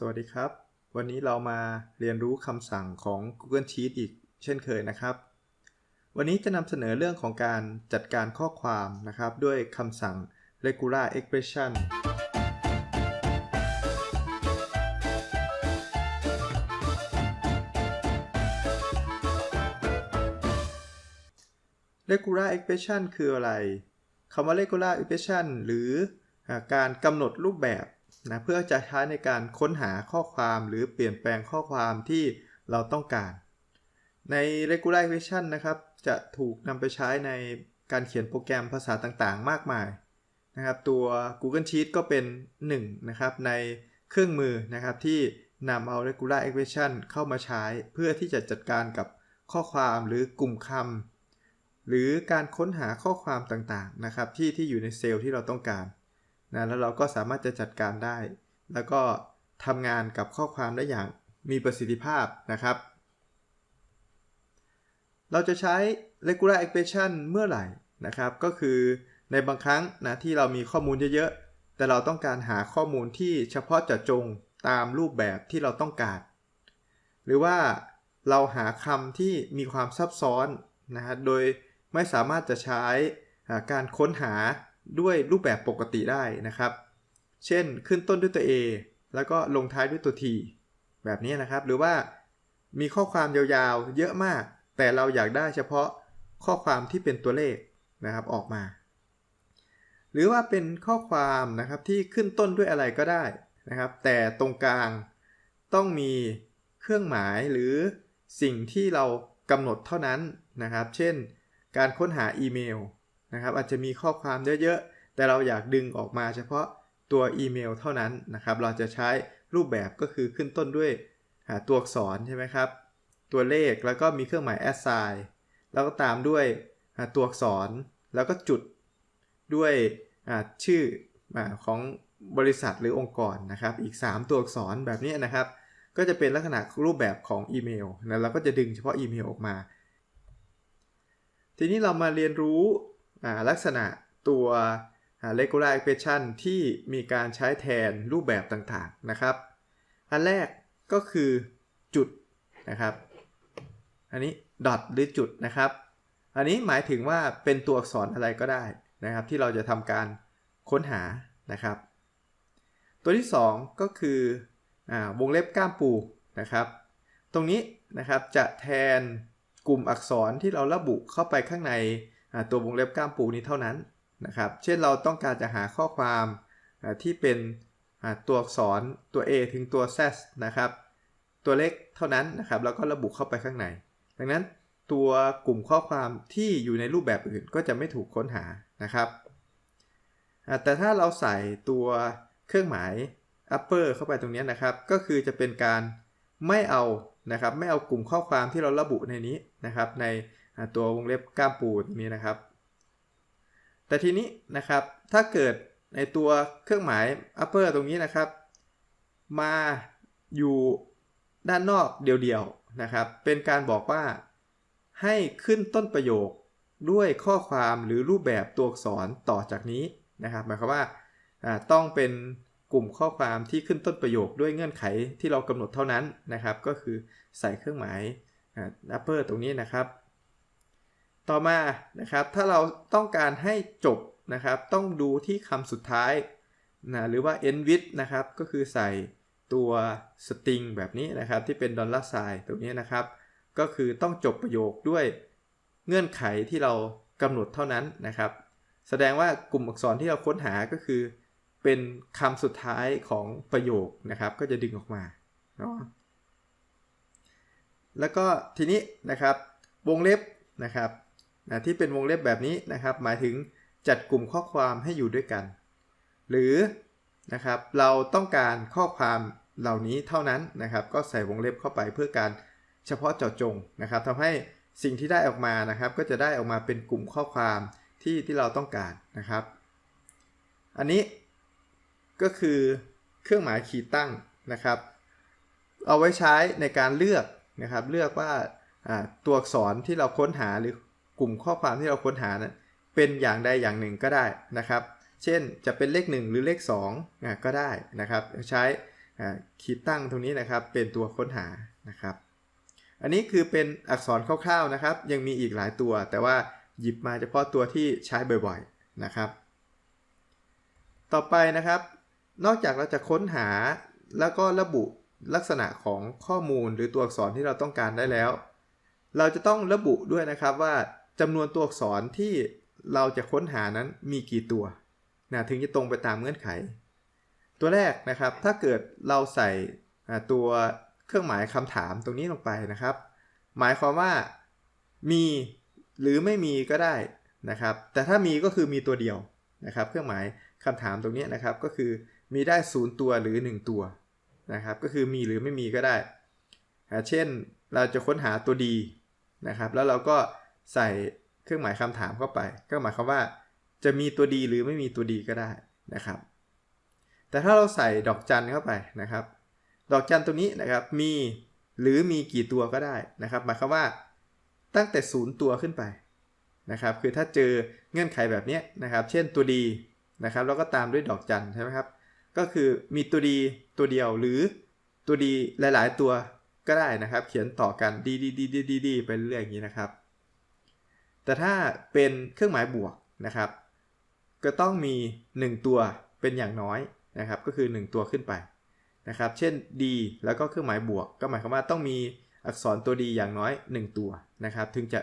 สวัสดีครับ วันนี้เรามาเรียนรู้คำสั่งของ Google Sheets อีกเช่นเคยนะครับ วันนี้จะนำเสนอเรื่องของการจัดการข้อความนะครับ ด้วยคำสั่ง regular expression regular expression คืออะไรคำว่า regular expression หรือการกำหนดรูปแบบ นะเพื่อจะใช้ในการค้นหาข้อความหรือเปลี่ยนแปลงข้อความที่เราต้องการ ใน regular expression นะครับ จะถูกนำไปใช้ในการเขียนโปรแกรมภาษาต่างๆ มากมายนะครับ ตัว Google Sheet ก็เป็น1นะครับในเครื่องมือนะครับที่นำเอา regular expression เข้ามาใช้ เพื่อที่จะจัดการกับข้อความหรือกลุ่มคำหรือการค้นหาข้อความต่างๆนะครับที่ที่อยู่ในเซลล์ที่เราต้องการ นะแล้วเราก็สามารถจะจัดการได้ แล้วก็ทำงานกับข้อความได้อย่างมีประสิทธิภาพนะครับ เราจะใช้ regular expression เมื่อไหร่นะครับ ก็คือในบางครั้งนะที่เรามีข้อมูลเยอะๆ แต่เราต้องการหาข้อมูลที่เฉพาะเจาะจงตามรูปแบบที่เราต้องการ หรือว่าเราหาคำที่มีความซับซ้อนนะฮะโดยไม่สามารถจะใช้การค้นหา ด้วยรูปแบบปกติได้นะครับ เช่นขึ้นต้นด้วยตัว A แล้วก็ลงท้ายด้วยตัว T แบบนี้นะครับ หรือว่ามีข้อความยาวๆ เยอะมาก แต่เราอยากได้เฉพาะข้อความที่เป็นตัวเลขนะครับออกมา หรือว่าเป็นข้อความนะครับที่ขึ้นต้นด้วยอะไรก็ได้นะครับ แต่ตรงกลางต้องมีเครื่องหมายหรือสิ่งที่เรากำหนดเท่านั้นนะครับ เช่น การค้นหาอีเมล นะครับอาจจะมีข้อความเยอะๆ แต่เราอยากดึงออกมาเฉพาะตัวอีเมลเท่านั้นนะครับ เราจะใช้รูปแบบก็คือขึ้นต้นด้วยตัวอักษรใช่ไหมครับ ตัวเลขแล้วก็มีเครื่องหมาย assign แล้วก็ตามด้วยตัวอักษรแล้วก็จุดด้วยชื่อของบริษัทหรือองค์กรนะครับ อีก 3 ตัวอักษรแบบนี้นะครับ ก็จะเป็นลักษณะรูปแบบของอีเมลนะเราก็จะดึงเฉพาะอีเมลออกมา ทีนี้เรามาเรียนรู้ ลักษณะตัว regular expression ที่มีการใช้แทนรูปแบบต่างๆนะครับ อันแรกก็คือจุดนะครับ อันนี้ dot หรือจุดนะครับ อันนี้หมายถึงว่าเป็นตัวอักษรอะไรก็ได้นะครับ ที่เราจะทำการค้นหานะครับ ตัวที่ 2 ก็คืออวงเล็บก้ามปูนะครับ ตรงนี้นะครับจะแทนกลุ่มอักษรที่เราระบุเข้าไปข้างใน ตัววงเล็บก้ามปูนี้เท่านั้นนะครับ เช่นเราต้องการจะหาข้อความที่เป็นตัวอักษรตัว A ถึงตัว Z นะครับ ตัวเลขเท่านั้นนะครับแล้วก็ระบุเข้าไปข้างใน ดังนั้นตัวกลุ่มข้อความที่อยู่ในรูปแบบอื่นก็จะไม่ถูกค้นหานะครับแต่ถ้าเราใส่ตัวเครื่องหมาย upper เข้าไปตรงนี้นะครับ ก็คือจะเป็นการไม่เอานะครับ ไม่เอากลุ่มข้อความที่เราระบุในนี้นะครับ ใน ตัววงเล็บก้ามปูตรงนี้นะครับ แต่ทีนี้นะครับถ้าเกิดในตัวเครื่องหมาย upper ตรงนี้นะครับ มาอยู่ด้านนอกเดียวๆนะครับ เป็นการบอกว่าให้ขึ้นต้นประโยคด้วยข้อความหรือรูปแบบตัวอักษรต่อจากนี้นะครับ หมายความว่าต้องเป็นกลุ่มข้อความที่ขึ้นต้นประโยคด้วยเงื่อนไขที่เรากำหนดเท่านั้นนะครับ ก็คือใส่เครื่องหมาย upper ตรงนี้นะครับ ต่อมานะครับถ้าเราต้องการให้จบนะครับต้องดูที่คำสุดท้ายนะหรือว่า end with นะครับก็คือใส่ตัว string แบบนี้นะครับที่เป็นดอลลาร์ไซน์ตรงนี้นะครับ ก็คือต้องจบประโยคด้วยเงื่อนไขที่เรากำหนดเท่านั้นนะครับ แสดงว่ากลุ่มอักษรที่เราค้นหาก็คือ เป็นคำสุดท้ายของประโยคนะครับ ก็จะดึงออกมาเนาะแล้วก็ทีนี้นะครับวงเล็บนะครับ นะที่เป็นวงเล็บแบบนี้นะครับ หมายถึงจัดกลุ่มข้อความให้อยู่ด้วยกัน หรือนะครับเราต้องการข้อความเหล่านี้เท่านั้นนะครับ ก็ใส่วงเล็บเข้าไปเพื่อการเฉพาะเจาะจงนะครับทำให้สิ่งที่ได้ออกมานะครับ ก็จะได้ออกมาเป็นกลุ่มข้อความที่ที่เราต้องการนะครับ อันนี้ก็คือเครื่องหมายขีดตั้งนะครับ เอาไว้ใช้ในการเลือกนะครับ เลือกว่าตัวอักษรที่เราค้นหาหรือ กลุ่มข้อความที่เราค้นหานะเป็นอย่างใดอย่างหนึ่งก็ได้นะครับ เช่นจะเป็นเลข 1 หรือเลข2ก็ได้นะครับ ใช้อ่าขีดตั้งตรงนี้นะครับเป็นตัวค้นหานะครับ อันนี้คือเป็นอักษรคร่าวๆนะครับ ยังมีอีกหลายตัว แต่ว่าหยิบมาเฉพาะตัวที่ใช้บ่อยๆนะครับ ต่อไปนะครับ นอกจากเราจะค้นหาแล้วก็ระบุลักษณะของข้อมูลหรือตัวอักษรที่เราต้องการได้แล้ว เราจะต้องระบุด้วยนะครับว่า จำนวนตัวอักษรที่เราจะค้นหานั้นมีกี่ตัวนะถึงจะตรงไปตามเงื่อนไข ตัวแรกนะครับ ถ้าเกิดเราใส่ตัวเครื่องหมายคำถามตรงนี้ลงไปนะครับ หมายความว่ามีหรือไม่มีก็ได้นะครับ แต่ถ้ามีก็คือมีตัวเดียวนะครับ เครื่องหมายคำถามตรงนี้นะครับก็คือมีได้ 0 ตัวหรือ 1 ตัวนะครับ ก็คือมีหรือไม่มีก็ได้ เช่นเราจะค้นหาตัวดีนะครับ แล้วเราก็ ใส่เครื่องหมายคำถามเข้าไป ก็หมายความว่า จะมีตัวดีหรือไม่มีตัวดีก็ได้นะครับ แต่ถ้าเราใส่ดอกจันเข้าไปนะครับ ดอกจันตรงนี้นะครับมีหรือมีกี่ตัวก็ได้นะครับ หมายความว่าตั้งแต่ศูนย์ตัวขึ้นไปนะครับ คือถ้าเจอเงื่อนไขแบบนี้นะครับ เช่นตัวดีนะครับ แล้วก็ตามด้วยดอกจันใช่ไหมครับ ก็คือมีตัวดีตัวเดียวหรือตัวดีหลาย ๆ ตัวก็ได้นะครับ เขียนต่อกันดีดีดีดีดีไปเรื่อยๆอย่างนี้นะครับ แต่ถ้าเป็นเครื่องหมายบวกนะครับ ก็ต้องมี 1 ตัวเป็นอย่างน้อยนะครับก็คือ 1 ตัวขึ้นไปนะครับเช่น D แล้วก็เครื่องหมายบวก ก็หมายความว่าต้องมีอักษรตัวดีอย่างน้อย 1 ตัวนะครับ ถึงจะ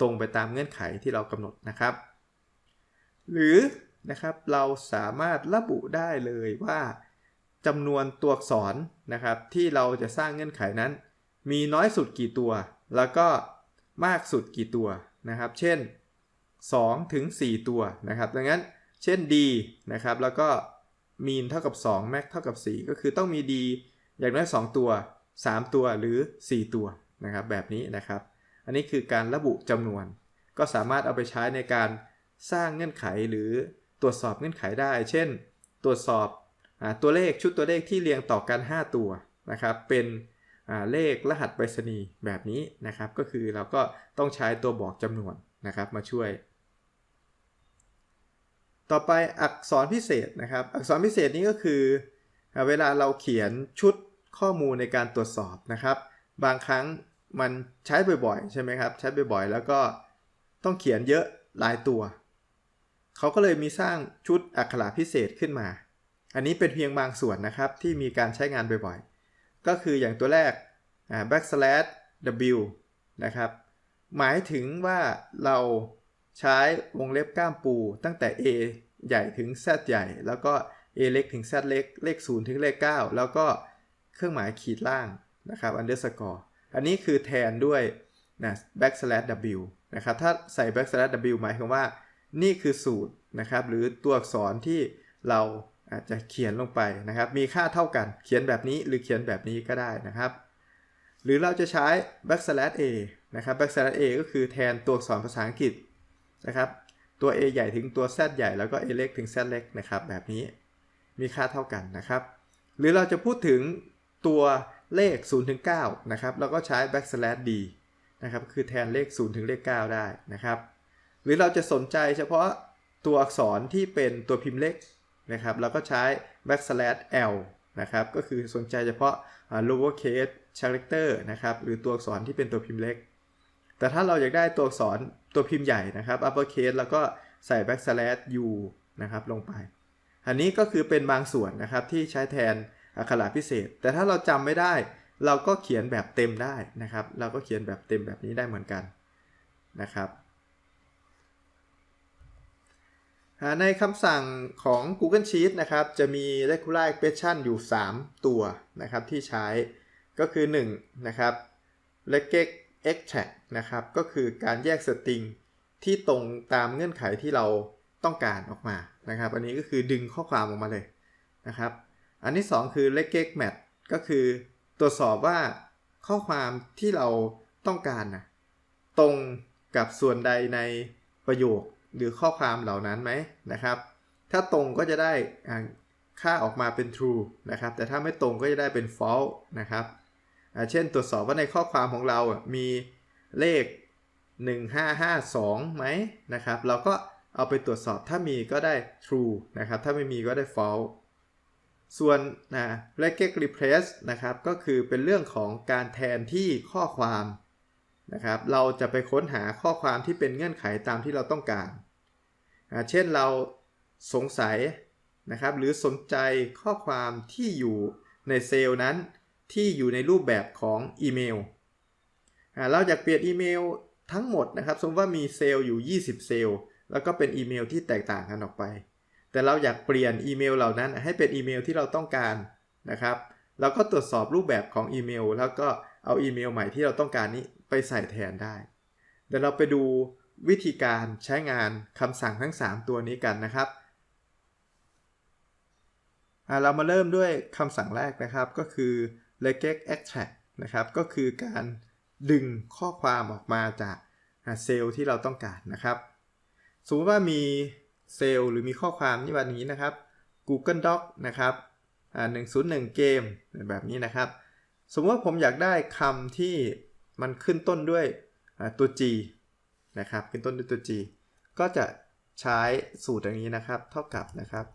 ตรงไปตามเงื่อนไขที่เรากำหนดนะครับ หรือนะครับเราสามารถระบุได้เลยว่าจำนวนตัวอักษรนะครับ ที่เราจะสร้างเงื่อนไขนั้น มีน้อยสุดกี่ตัว แล้วก็มากสุดกี่ตัว นะครับ เช่น2ถึง4ตัวนะครับ ดังนั้นเช่น D นะครับ แล้วก็ mean เท่ากับ 2 max เท่ากับ 4 ก็คือต้องมี D อย่างน้อย2ตัว 3 ตัวหรือ 4 ตัวนะครับ แบบนี้นะครับ อันนี้คือการระบุจำนวน ก็สามารถเอาไปใช้ในการสร้างเงื่อนไขหรือตรวจสอบเงื่อนไขได้ เช่น ตรวจสอบอตัวเลขชุดตัวเลขที่เรียงต่อกัน 5 ตัวนะครับ เป็น เลขรหัสไปรษณีย์แบบนี้นะครับ ก็คือเราก็ต้องใช้ตัวบอกจำนวนนะครับมาช่วย ต่อไปอักษรพิเศษนะครับ อักษรพิเศษนี้ก็คือ เวลาเราเขียนชุดข้อมูลในการตรวจสอบนะครับ บางครั้งมันใช้บ่อยๆ ใช่ไหมครับ ใช้บ่อยๆ แล้วก็ต้องเขียนเยอะหลายตัว เขาก็เลยมีสร้างชุดอักขระพิเศษขึ้นมา อันนี้เป็นเพียงบางส่วนนะครับที่มีการใช้งานบ่อยๆ ก็คืออย่างตัวแรก backslash w นะครับหมายถึงว่าเราใช้วงเล็บก้ามปูตั้งแต่ a ใหญ่ถึง z ใหญ่ แล้วก็ a เล็กถึง z เล็ก เลข 0 ถึงเลข 9 แล้วก็เครื่องหมายขีดล่างนะครับ underscore อันนี้คือแทนด้วยนะ backslash w นะครับ ถ้าใส่ backslash w หมายความว่า นี่คือสูตรนะครับ หรือตัวอักษรที่เรา อาจจะเขียนลงไปนะครับ มีค่าเท่ากันเขียนแบบนี้หรือเขียนแบบนี้ก็ได้นะครับ หรือเราจะใช้ backslash a นะครับ backslash a ก็คือแทนตัวอักษรภาษาอังกฤษนะครับ ตัว a ใหญ่ถึงตัว z ใหญ่แล้วก็ a เล็กถึง z เล็กนะครับ แบบนี้มีค่าเท่ากันนะครับ หรือเราจะพูดถึงตัวเลข0ถึง9นะครับเราก็ใช้ backslash d นะครับคือแทนเลข0ถึงเลข 9 ได้นะครับ หรือเราจะสนใจเฉพาะตัวอักษรที่เป็นตัวพิมพ์เล็ก นะครับเราก็ใช้ backslash l นะครับก็คือสนใจเฉพาะ lower case character นะครับหรือตัวอักษรที่เป็นตัวพิมพ์เล็ก แต่ถ้าเราอยากได้ตัวอักษรตัวพิมพ์ใหญ่นะครับ upper case แล้วก็ใส่ backslash u นะครับลงไป อันนี้ก็คือเป็นบางส่วนนะครับที่ใช้แทนอักขระพิเศษ แต่ถ้าเราจำไม่ได้ เราก็เขียนแบบเต็มได้นะครับ เราก็เขียนแบบเต็มแบบนี้ได้เหมือนกันนะครับ ในคำสั่งของ Google Sheet นะครับ จะมี regular expression อยู่ 3 ตัวนะครับที่ใช้ก็คือ 1 นะครับ regec extract นะครับ ก็คือการแยกสตริงที่ตรงตามเงื่อนไขที่เราต้องการออกมานะครับ อันนี้ก็คือดึงข้อความออกมาเลยนะครับ อันที่ 2 คือ regec match ก็คือตรวจสอบว่าข้อความที่เราต้องการนะตรงกับส่วนใดในประโยค หรือข้อความเหล่านั้นไหมนะครับ ถ้าตรงก็จะได้ค่าออกมาเป็น true นะครับ แต่ถ้าไม่ตรงก็จะได้เป็น false นะครับ เช่นตรวจสอบว่าในข้อความของเรามีเลข 1552ไหมนะครับ เราก็เอาไปตรวจสอบถ้ามีก็ได้ true นะครับ ถ้าไม่มีก็ได้ false ส่วนนะ regex replace นะครับ ก็คือเป็นเรื่องของการแทนที่ข้อความ นะครับ เราจะไปค้นหาข้อความที่เป็นเงื่อนไขตามที่เราต้องการ เช่นเราสงสัยนะครับหรือสนใจข้อความที่อยู่ในเซลล์นั้นที่อยู่ในรูปแบบของอีเมล เราอยากเปลี่ยนอีเมลทั้งหมดนะครับ สมมติว่ามีเซลล์อยู่ 20 เซลล์ แล้วก็เป็นอีเมลที่แตกต่างกันออกไป แต่เราอยากเปลี่ยนอีเมลเหล่านั้นให้เป็นอีเมลที่เราต้องการนะครับเราก็ตรวจสอบรูปแบบของอีเมล แล้วก็เอาอีเมลใหม่ที่เราต้องการนี้ ไปใส่แทนได้ เดี๋ยวเราไปดูวิธีการใช้งานคำสั่งทั้ง 3 ตัวนี้กันนะครับ เรามาเริ่มด้วยคำสั่งแรกนะครับก็คือ regex extract นะครับ ก็คือการดึงข้อความออกมาจากเซลล์ที่เราต้องการนะครับ สมมติว่ามีเซลล์หรือมีข้อความที่แบบนี้นะครับ Google Doc นะครับอ่า101 เกมแบบนี้นะครับ สมมติว่าผมอยากได้คำที่ มันขึ้นต้นด้วยตัว G นะครับขึ้นต้นด้วยตัว G ก็จะใช้สูตรอย่างนี้นะครับ เท่ากับนะครับ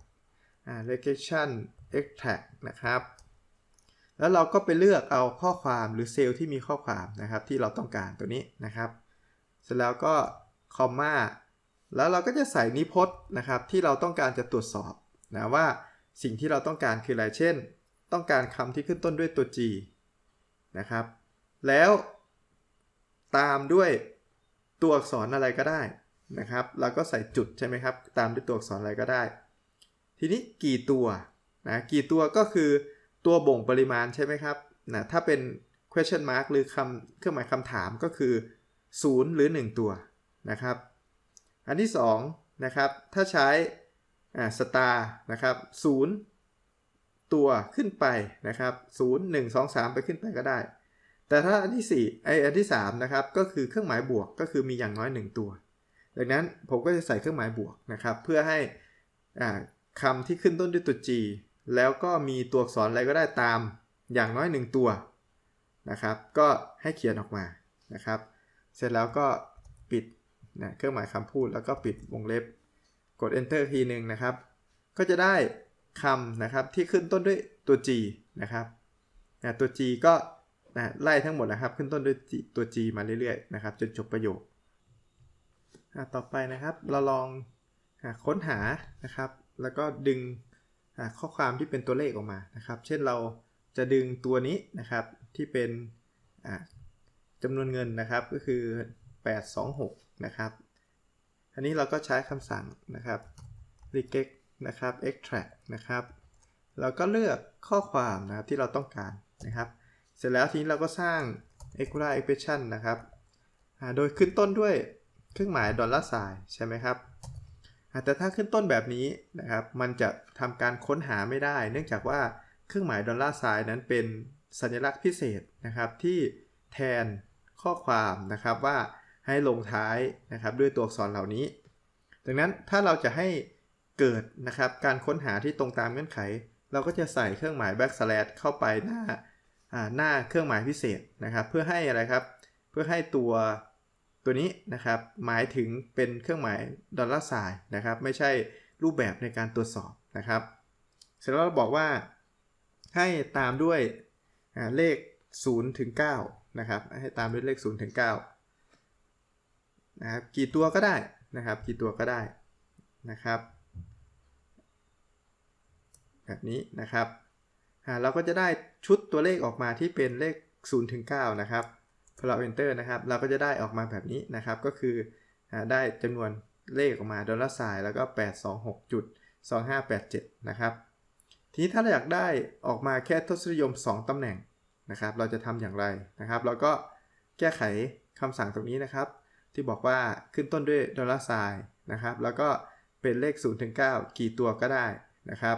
regression extract นะครับ แล้วเราก็ไปเลือกเอาข้อความหรือเซลล์ที่มีข้อความนะครับ ที่เราต้องการตัวนี้นะครับ เสร็จแล้วก็คอมมาแล้วเราก็จะใส่นิพจน์นะครับ ที่เราต้องการจะตรวจสอบนะว่าสิ่งที่เราต้องการคืออะไรเช่น ต้องการคำที่ขึ้นต้นด้วยตัว G นะครับ แล้ว ตามด้วยตัวอักษรอะไรก็ได้นะครับเราก็ใส่จุดใช่ไหมครับ ตามด้วยตัวอักษรอะไรก็ได้ ทีนี้กี่ตัวนะกี่ตัวก็คือตัวบ่งปริมาณใช่ไหมครับนะถ้าเป็น question mark หรือคำเครื่องหมายคำถามก็คือ 0 หรือ 1 ตัวนะครับ อันที่2นะครับถ้าใช้สตาร์นะครับ0ตัวขึ้นไปนะครับ 0 1 2 3 ไปขึ้นไปก็ได้ แต่ถ้าอันที่4ไออันที่3นะครับก็คือเครื่องหมายบวกก็คือมีอย่างน้อย 1 ตัว ดังนั้นผมก็จะใส่เครื่องหมายบวกนะครับเพื่อให้คำที่ขึ้นต้นด้วยตัว G แล้วก็มีตัวอักษรอะไรก็ได้ตามอย่างน้อย 1 ตัวนะครับก็ให้เขียนออกมานะครับ เสร็จแล้วก็ปิดนะเครื่องหมายคำพูดแล้วก็ปิดวงเล็บ กด enter ทีหนึ่งนะครับ ก็จะได้คำนะครับที่ขึ้นต้นด้วยตัว G นะครับนะตัว G ก็ นะไล่ทั้งหมดนะครับ ขึ้นต้นด้วยตัว G มาเรื่อยๆนะครับจนจบประโยคต่อไปนะครับเราลองค้นหานะครับ แล้วก็ดึงข้อความที่เป็นตัวเลขออกมานะครับ เช่นเราจะดึงตัวนี้นะครับที่เป็นจำนวนเงินนะครับก็คือ 826 นะครับ อันนี้เราก็ใช้คำสั่งนะครับ regex นะครับ extract นะครับ เราก็เลือกข้อความนะครับที่เราต้องการนะครับ เสร็จแล้วทีนี้เราก็สร้าง equal expression นะครับ โดยขึ้นต้นด้วยเครื่องหมายดอลลาร์ไซน์ใช่ไหมครับ แต่ถ้าขึ้นต้นแบบนี้นะครับ มันจะทำการค้นหาไม่ได้ เนื่องจากว่าเครื่องหมายดอลลาร์ไซน์นั้นเป็นสัญลักษณ์พิเศษนะครับที่แทนข้อความนะครับว่าให้ลงท้ายนะครับด้วยตัวอักษรเหล่านี้ ดังนั้นถ้าเราจะให้เกิดนะครับการค้นหาที่ตรงตามเงื่อนไข เราก็จะใส่เครื่องหมาย backslash เข้าไปหน้า หน้าเครื่องหมายพิเศษนะครับ เพื่อให้อะไรครับ เพื่อให้ตัวตัวนี้นะครับ หมายถึงเป็นเครื่องหมายดอลลาร์ไซน์นะครับ ไม่ใช่รูปแบบในการตรวจสอบนะครับ เสร็จแล้วเราบอกว่าให้ตามด้วยเลข0ถึง9นะครับ ให้ตามด้วยเลข0ถึง9นะครับ กี่ตัวก็ได้นะครับ กี่ตัวก็ได้นะครับ แบบนี้นะครับ เราก็จะได้ชุดตัวเลขออกมาที่เป็นเลข0ถึง9นะครับพอเรา enter นะครับ เราก็จะได้ออกมาแบบนี้นะครับ ก็คือได้จำนวนเลขออกมาดอลลาร์ไซน์แล้วก็ 826.2587 นะครับ ทีนี้ถ้าเราอยากได้ออกมาแค่ทศนิยม 2 ตำแหน่งนะครับ เราจะทำอย่างไรนะครับ เราก็แก้ไขคำสั่งตรงนี้นะครับ ที่บอกว่าขึ้นต้นด้วยดอลลาร์ไซน์นะครับ แล้วก็เป็นเลข0ถึง9กี่ตัวก็ได้นะครับ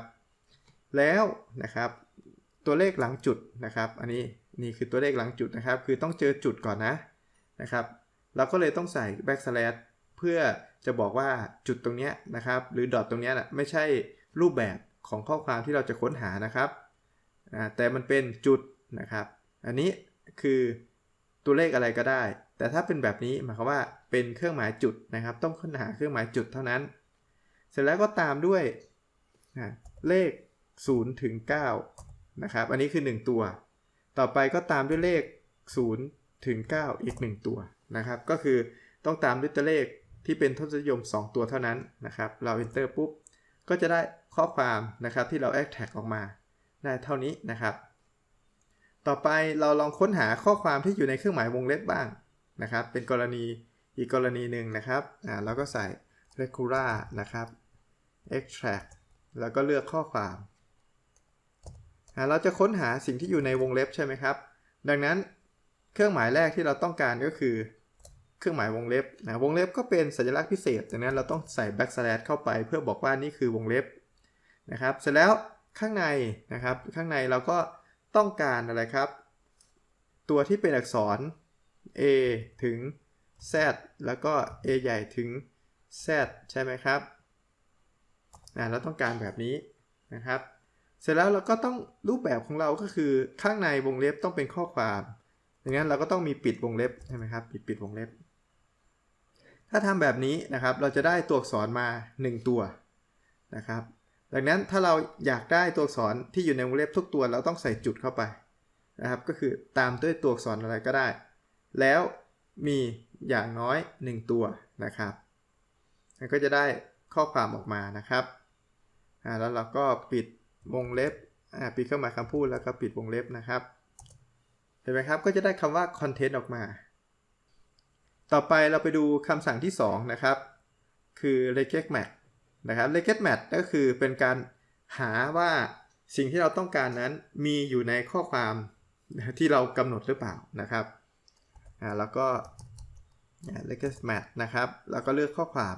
แล้วนะครับ ตัวเลขหลังจุดนะครับ อันนี้นี่คือตัวเลขหลังจุดนะครับ คือต้องเจอจุดก่อนนะนะครับ เราก็เลยต้องใส่ backslash เพื่อจะบอกว่าจุดตรงนี้นะครับ หรือดอทตรงนี้นะไม่ใช่รูปแบบของข้อความที่เราจะค้นหานะครับแต่มันเป็นจุดนะครับ อันนี้คือตัวเลขอะไรก็ได้ แต่ถ้าเป็นแบบนี้หมายความว่าเป็นเครื่องหมายจุดนะครับ ต้องค้นหาเครื่องหมายจุดเท่านั้น เสร็จแล้วก็ตามด้วยเลข0ถึง9 นะครับ อันนี้คือ 1 ตัว ต่อไปก็ตามด้วยเลข 0 ถึง 9 อีก 1 ตัวนะครับ ก็คือต้องตามด้วยตัวเลขที่เป็นทศนิยม 2 ตัวเท่านั้นนะครับ เรา enter ปุ๊บ ก็จะได้ข้อความนะครับที่เรา extract ออกมา ได้เท่านี้นะครับ ต่อไปเราลองค้นหาข้อความที่อยู่ในเครื่องหมายวงเล็บบ้างนะครับ เป็นกรณีอีกกรณีหนึ่งนะครับ อ่าเราก็ใส่ regular นะครับ extract แล้วก็เลือกข้อความ เราจะค้นหาสิ่งที่อยู่ในวงเล็บใช่ไหมครับ ดังนั้นเครื่องหมายแรกที่เราต้องการก็คือ เครื่องหมายวงเล็บนะวงเล็บก็เป็นสัญลักษณ์พิเศษดังนั้นเราต้องใส่ backslash เข้าไป เพื่อบอกว่านี่คือวงเล็บนะครับ เสร็จแล้วข้างในนะครับ ข้างในเราก็ต้องการอะไรครับ ตัวที่เป็นอักษร A ถึง Z แล้วก็ A ใหญ่ถึง Z ใช่ไหมครับนะเราต้องการแบบนี้นะครับ เสร็จแล้วเราก็ต้องรูปแบบของเราก็คือข้างในวงเล็บต้องเป็นข้อความดังนั้นเราก็ต้องมีปิดวงเล็บใช่ไหมครับปิดปิดวงเล็บ ถ้าทำแบบนี้นะครับเราจะได้ตัวอักษรมา 1 ตัวนะครับ ดังนั้นถ้าเราอยากได้ตัวอักษรที่อยู่ในวงเล็บทุกตัวเราต้องใส่จุดเข้าไปนะครับ ก็คือตามด้วยตัวอักษรอะไรก็ได้ แล้วมีอย่างน้อย 1 ตัวนะครับแล้วก็จะได้ข้อความออกมานะครับแล้วเราก็ปิด วงเล็บปิดเครื่องหมายคำพูดแล้วก็ปิดวงเล็บนะครับ เห็นไหมครับก็จะได้คำว่า content ออกมา ต่อไปเราไปดูคำสั่งที่ 2 นะครับ คือ regex match นะครับ regex match ก็คือเป็นการหาว่าสิ่งที่เราต้องการนั้นมีอยู่ในข้อความที่เรากำหนดหรือเปล่านะครับอ่าแล้วก็ regex match นะครับ แล้วก็เลือกข้อความ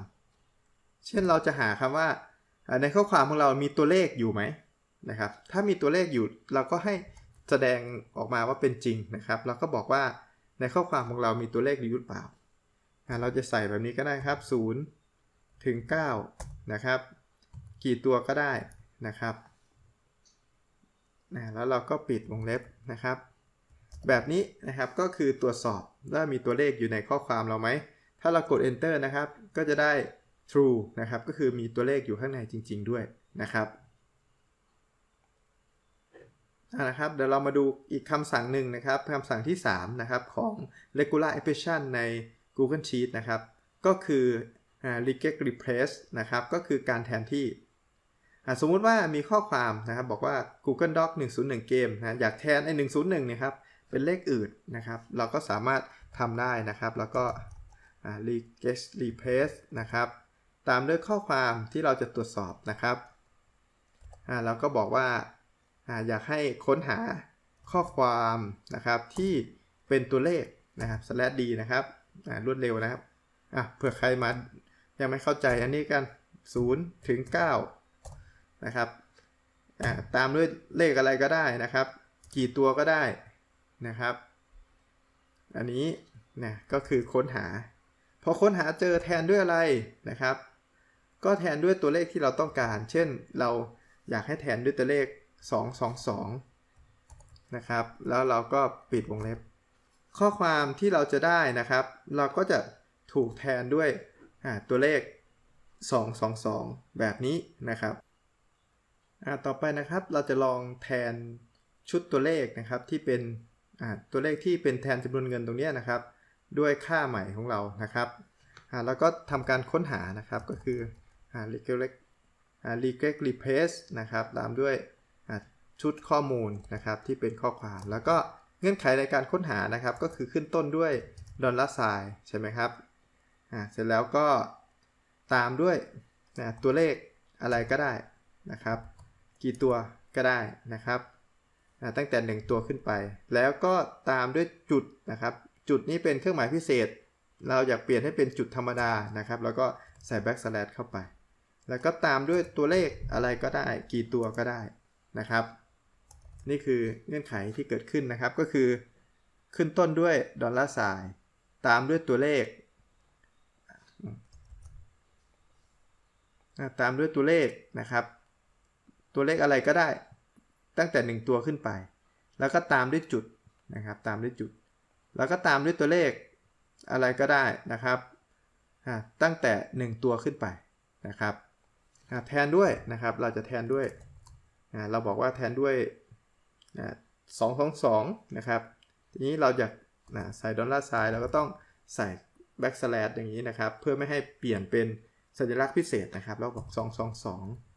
เช่นเราจะหาคำว่าในข้อความของเรามีตัวเลขอยู่ไหม นะครับ ถ้ามีตัวเลขอยู่เราก็ให้แสดงออกมาว่าเป็นจริงนะครับเราก็บอกว่าในข้อความของเรามีตัวเลขอยู่หรือเปล่า เราจะใส่แบบนี้ก็ได้ครับ 0 ถึง 9 นะครับ กี่ตัวก็ได้นะครับนะแล้วเราก็ปิดวงเล็บนะครับ แบบนี้นะครับก็คือตรวจสอบว่ามีตัวเลขอยู่ในข้อความเราไหม ถ้าเรากด enter นะครับ ก็จะได้ true นะครับ ก็คือมีตัวเลขอยู่ข้างในจริง ๆ ด้วยนะครับ นะครับเดี๋ยวเรามาดูอีกคำสั่งหนึ่งนะครับคำสั่งที่ 3 นะครับ ของ regular expression ใน Google Sheet นะครับ ก็คือ regex replace นะครับ ก็คือการแทนที่ สมมุติว่ามีข้อความนะครับ บอกว่า Google Doc 101เกมนะอยากแทนไอ้101เนี่ยครับ เป็นเลขอื่นนะครับ เราก็สามารถทำได้นะครับ แล้วก็ regex replace นะครับ ตามด้วยข้อความที่เราจะตรวจสอบนะครับเราก็บอกว่า อยากให้ค้นหาข้อความนะครับที่เป็นตัวเลขนะครับ slash d นะครับรวดเร็วนะครับอะเผื่อใครมายังไม่เข้าใจอันนี้กัน 0 ถึง 9 นะครับตามด้วยเลขอะไรก็ได้นะครับ กี่ตัวก็ได้นะครับ อันนี้นะก็คือค้นหา พอค้นหาเจอแทนด้วยอะไรนะครับ ก็แทนด้วยตัวเลขที่เราต้องการ เช่นเราอยากให้แทนด้วยตัวเลข 222 นะครับ แล้วเราก็ปิดวงเล็บ ข้อความที่เราจะได้นะครับ เราก็จะถูกแทนด้วยตัวเลข 222 แบบนี้นะครับ ต่อไปนะครับเราจะลองแทนชุดตัวเลขนะครับที่เป็นตัวเลขที่เป็นแทนจำนวนเงินตรงนี้นะครับ ด้วยค่าใหม่ของเรานะครับแล้วก็ทำการค้นหานะครับก็คือ r e g regex replace นะครับตามด้วย ชุดข้อมูลนะครับที่เป็นข้อความ แล้วก็เงื่อนไขในการค้นหานะครับ ก็คือขึ้นต้นด้วยดอลลาร์ไซน์ใช่ไหมครับอ่าเสร็จแล้วก็ตามด้วยนะตัวเลขอะไรก็ได้นะครับ กี่ตัวก็ได้นะครับตั้งแต่ 1 ตัวขึ้นไป แล้วก็ตามด้วยจุดนะครับ จุดนี้เป็นเครื่องหมายพิเศษ เราอยากเปลี่ยนให้เป็นจุดธรรมดานะครับ แล้วก็ใส่แบ็กสแลชเข้าไป แล้วก็ตามด้วยตัวเลขอะไรก็ได้ กี่ตัวก็ได้นะครับ นี่คือเงื่อนไขที่เกิดขึ้นนะครับก็คือ ขึ้นต้นด้วยดอลลาร์ไซน์ตามด้วยตัวเลข ตามด้วยตัวเลขนะครับ ตัวเลขอะไรก็ได้ตั้งแต่ 1 ตัวขึ้นไป แล้วก็ตามด้วยจุดนะครับ ตามด้วยจุด แล้วก็ตามด้วยตัวเลขอะไรก็ได้นะครับตั้งแต่ 1 ตัวขึ้นไปนะครับแทนด้วยนะครับเราจะแทนด้วยอ่าเราบอกว่าแทนด้วย สองสองสองนะครับ ทีนี้เราอยากนะใส่ดอลลาร์ไซน์เราก็ต้องใส่แบ็กสแลดอย่างนี้นะครับ เพื่อไม่ให้เปลี่ยนเป็นสัญลักษณ์พิเศษนะครับเราบอก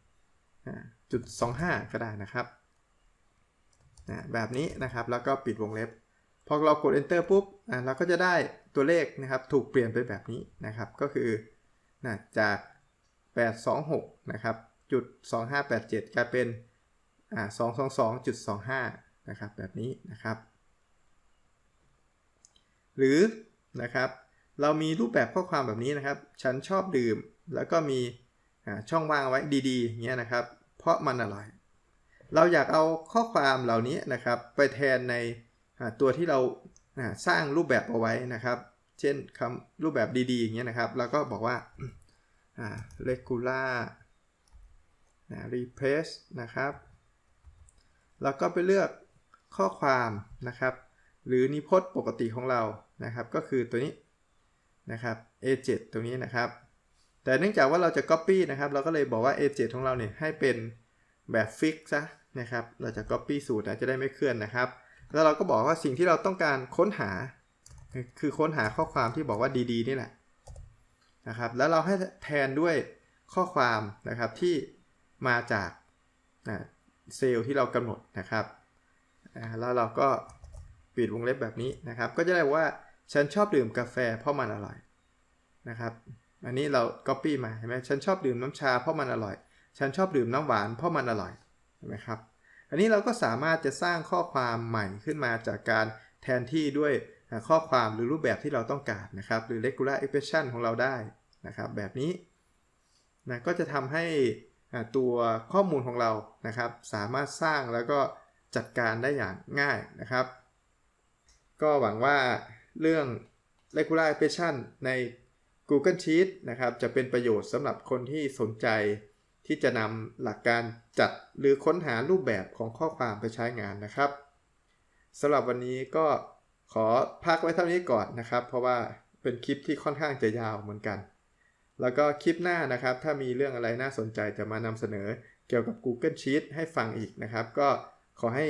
222จุด25ก็ได้นะครับนะแบบนี้นะครับ แล้วก็ปิดวงเล็บ พอเรากด enter ปุ๊บอะเราก็จะได้ตัวเลขนะครับ ถูกเปลี่ยนไปแบบนี้นะครับ ก็คือนะจาก 826 นะครับจุด2587 กลายเป็น อ่า222.25 นะครับ แบบนี้นะครับ หรือนะครับ เรามีรูปแบบข้อความแบบนี้นะครับ ฉันชอบดื่ม แล้วก็มีช่องว่างไว้ดีๆอย่างเงี้ยนะครับ เพราะมันอร่อย เราอยากเอาข้อความเหล่านี้นะครับ ไปแทนในตัวที่เราสร้างรูปแบบเอาไว้นะครับ เช่นคำรูปแบบดีๆอย่างเงี้ยนะครับ เราก็บอกว่า regular replace นะครับ แล้วก็ไปเลือกข้อความนะครับ หรือนิพจน์ปกติของเรานะครับ ก็คือตัวนี้นะครับ A7 ตรงนี้นะครับ แต่เนื่องจากว่าเราจะ Copy นะครับ เราก็เลยบอกว่า A7 ของเราเนี่ยให้เป็นแบบฟิกซะนะครับ เราจะ Copy สูตรนะจะได้ไม่เคลื่อนนะครับ แล้วเราก็บอกว่าสิ่งที่เราต้องการค้นหา คือค้นหาข้อความที่บอกว่าดีๆนี่แหละนะครับ แล้วเราให้แทนด้วยข้อความนะครับที่มาจาก เซลล์ที่เรากำหนดนะครับแล้วเราก็ปิดวงเล็บแบบนี้นะครับ ก็จะได้ว่าฉันชอบดื่มกาแฟเพราะมันอร่อยนะครับอันนี้เรา Copy มาเห็นไหมฉันชอบดื่มน้ำชาเพราะมันอร่อย ฉันชอบดื่มน้ำหวานเพราะมันอร่อยเห็นไหมครับอันนี้เราก็สามารถจะสร้างข้อความใหม่ขึ้นมาจากการแทนที่ด้วยข้อความหรือรูปแบบที่เราต้องการนะครับ หรือ regular expression ของเราได้นะครับ แบบนี้นะก็จะทำให้ ตัวข้อมูลของเรานะครับ สามารถสร้างแล้วก็จัดการได้อย่างง่ายนะครับ ก็หวังว่าเรื่อง regular expression ใน Google Sheet นะครับจะเป็นประโยชน์สำหรับคนที่สนใจ ที่จะนำหลักการจัดหรือค้นหารูปแบบของข้อความไปใช้งานนะครับสำหรับวันนี้ก็ขอพักไว้เท่านี้ก่อนนะครับ เพราะว่าเป็นคลิปที่ค่อนข้างจะยาวเหมือนกัน แล้วก็คลิปหน้านะครับ ถ้ามีเรื่องอะไรน่าสนใจจะมานำเสนอเกี่ยวกับ Google Sheet ให้ฟังอีกนะครับ ก็ขอให้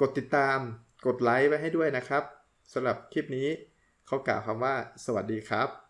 กดติดตามกดไลค์ไว้ให้ด้วยนะครับสำหรับคลิปนี้เขากล่าวคำว่า สวัสดีครับ